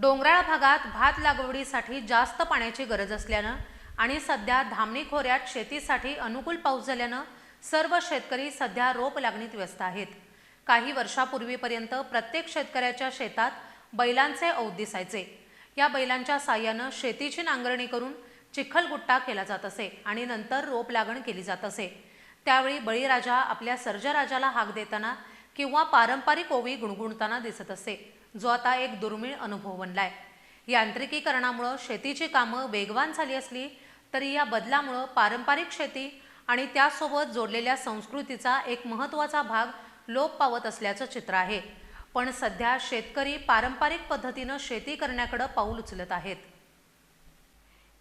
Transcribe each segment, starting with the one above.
डोंगराळ भागात भात लागवडीसाठी जास्त पाण्याची गरज असल्यानं आणि सध्या धामणी खोऱ्यात शेतीसाठी अनुकूल पाऊस झाल्यानं सर्व शेतकरी सध्या रोप लागणीत व्यस्त आहेत. काही वर्षापूर्वीपर्यंत प्रत्येक शेतकऱ्याच्या शेतात बैलांचे औत दिसायचे. या बैलांच्या साह्यानं शेतीची नांगरणी करून चिखलगुट्टा केला जात असे आणि नंतर रोप लागण केली जात असे. त्यावेळी बळीराजा आपल्या सर्जराजाला हाक देताना किंवा पारंपरिक ओवी गुणगुणताना दिसत असे जो आता एक दुर्मिळ अनुभव बनलाय. यांत्रिकीकरणामुळं शेतीची कामं वेगवान झाली असली तरी या बदलामुळं पारंपरिक शेती आणि त्यासोबत जोडलेल्या संस्कृतीचा एक महत्त्वाचा भाग लोप पावत असल्याचं चित्र आहे. पण सध्या शेतकरी पारंपरिक पद्धतीनं शेती करण्याकडं पाऊल उचलत आहेत.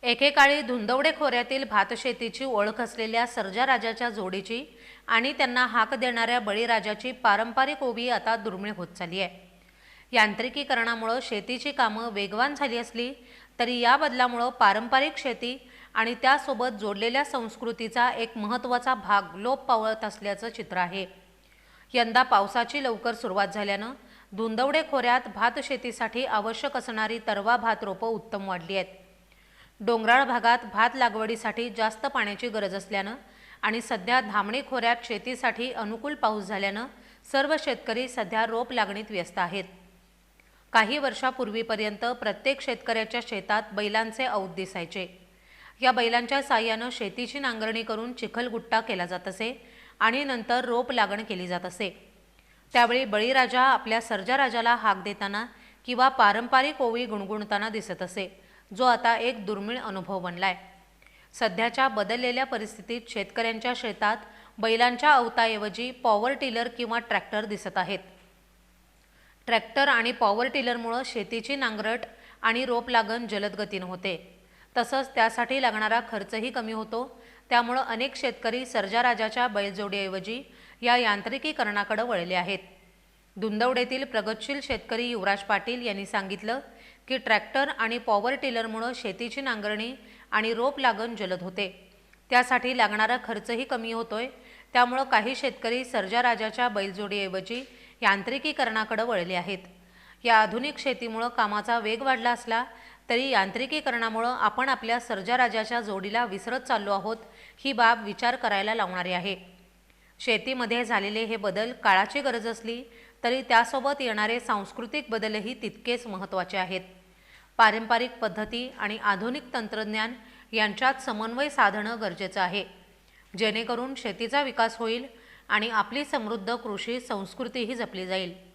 एकेकाळी धुंदवडे खोऱ्यातील भातशेतीची ओळख असलेल्या सर्जा राजाच्या जोडीची आणि त्यांना हाक देणाऱ्या बळीराजाची पारंपरिक ओवी आता दुर्मिळ होत चालली आहे. यांत्रिकीकरणामुळं शेतीची कामं वेगवान झाली असली तरी या बदलामुळं पारंपरिक शेती आणि त्यासोबत जोडलेल्या संस्कृतीचा एक महत्त्वाचा भाग लोप पावत असल्याचं चित्र आहे. यंदा पावसाची लवकर सुरुवात झाल्यानं धुंदवडे खोऱ्यात भातशेतीसाठी आवश्यक असणारी तरवा भात रोपं उत्तम वाढली आहेत. डोंगराळ भागात भात लागवडीसाठी जास्त पाण्याची गरज असल्यानं आणि सध्या धामणी खोऱ्यात शेतीसाठी अनुकूल पाऊस झाल्यानं सर्व शेतकरी सध्या रोप लागणीत व्यस्त आहेत. काही वर्षापूर्वीपर्यंत प्रत्येक शेतकऱ्याच्या शेतात बैलांचे औत दिसायचे. या बैलांच्या साह्यानं शेतीची नांगरणी करून चिखलगुट्टा केला जात असे आणि नंतर रोप लागण केली जात असे. त्यावेळी बळीराजा आपल्या सर्जाराजाला हाक देताना किंवा पारंपरिक ओवी गुणगुणताना दिसत असे. जो आता एक दुर्मिळ अनुभव बनलाय. सध्याच्या बदललेल्या परिस्थितीत शेतकऱ्यांच्या शेतात बैलांच्या अवताऐवजी पॉवर टिलर किंवा ट्रॅक्टर दिसत आहेत. ट्रॅक्टर आणि पॉवर टिलरमुळं शेतीची नांगरट आणि रोप लागण जलद गतीनं होते. तसंच त्यासाठी लागणारा खर्चही कमी होतो. त्यामुळं अनेक शेतकरी सर्जाराजाच्या बैलजोडीऐवजी या यांत्रिकीकरणाकडे वळले आहेत. धुंदवडेतील प्रगतशील शेतकरी युवराज पाटील यांनी सांगितलं की ट्रॅक्टर आणि पॉवर टिलरमुळं शेतीची नांगरणी आणि रोप लागण जलद होते. त्यासाठी लागणारा खर्चही कमी होतोय. त्यामुळं काही शेतकरी सर्जाराजाच्या बैलजोडीऐवजी यांत्रिकीकरणाकडे वळले आहेत. या आधुनिक शेतीमुळं कामाचा वेग वाढला असला तरी यांत्रिकीकरणामुळं आपण आपल्या सर्जाराजाच्या जोडीला विसरत चाललो आहोत ही बाब विचार करायला लावणारी आहे. शेतीमध्ये झालेले हे बदल काळाची गरज असली तरी त्यासोबत येणारे सांस्कृतिक बदलही तितकेच महत्त्वाचे आहेत. पारंपरिक पद्धती आणि आधुनिक तंत्रज्ञान यांच्यात समन्वय साधणं गरजेचं आहे. जेणेकरून शेतीचा विकास होईल आणि आपली समृद्ध कृषी संस्कृतीही जपली जाईल.